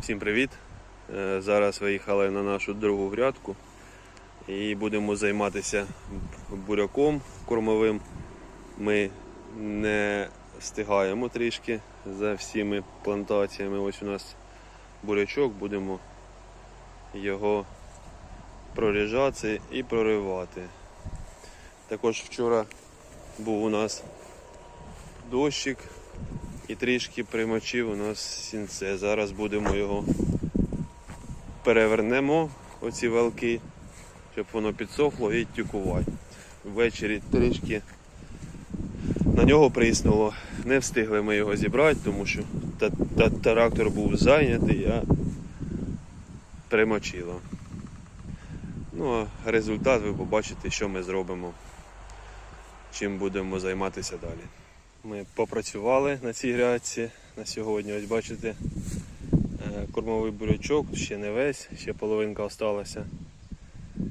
Всім привіт! Е, Зараз виїхали на нашу другу грядку і будемо займатися буряком кормовим. Ми не встигаємо трішки за всіми плантаціями. Ось у нас бурячок, будемо його проріжати і проривати. Також вчора був у нас дощик і трішки примочив у нас сінце. Зараз будемо його перевернемо, оці валки, щоб воно підсохло і тюкувати. Ввечері трішки на нього приснуло. Не встигли ми його зібрати, тому що та, та, трактор був зайнятий, а примочило. Ну, а результат ви побачите, що ми зробимо, чим будемо займатися далі. Ми попрацювали на цій грядці на сьогодні. Ось бачите, е, кормовий бурячок, ще не весь, ще половинка осталася.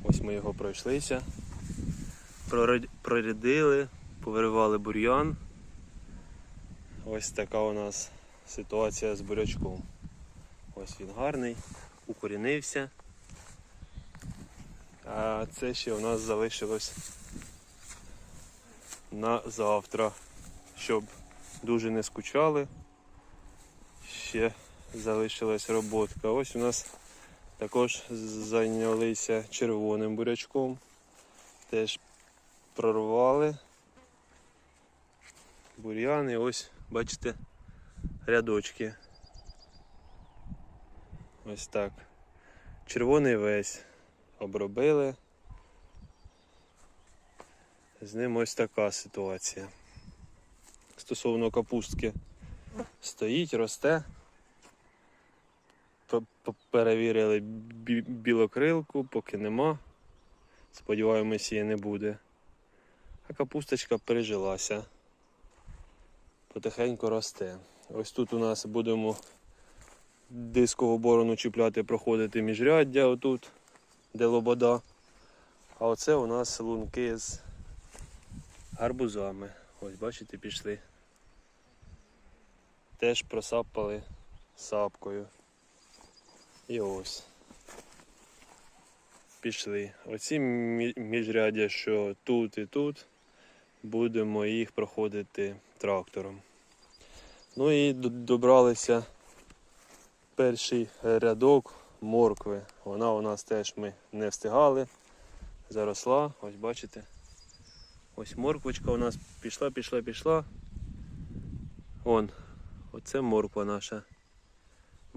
Ось ми його пройшлися. Прорядили, повиривали бур'ян. Ось така у нас ситуація з бурячком. Ось він гарний, укорінився. А це ще у нас залишилось на завтра, щоб дуже не скучали. Ще залишилась роботка. Ось у нас також зайнялися червоним бурячком. Теж прорвали бур'яни. Ось, бачите, рядочки. Ось так. Червоний весь обробили. З ним ось така ситуація. Стосовно капустки стоїть, росте. Перевірили бі- білокрилку, поки нема. Сподіваємось, її не буде. А капусточка пережилася. Потихеньку росте. Ось тут у нас будемо дискову борону чіпляти, проходити міжряддя отут, де лобода. А оце у нас лунки з гарбузами. Ось, бачите, пішли. Теж просапали сапкою. І ось. Пішли. Оці мі- міжряддя, що тут і тут, будемо їх проходити трактором. Ну і добралися перший рядок моркви. Вона у нас теж ми не встигали. Заросла, ось бачите. Ось морквочка у нас пішла, пішла, пішла. Вон, оце морква наша.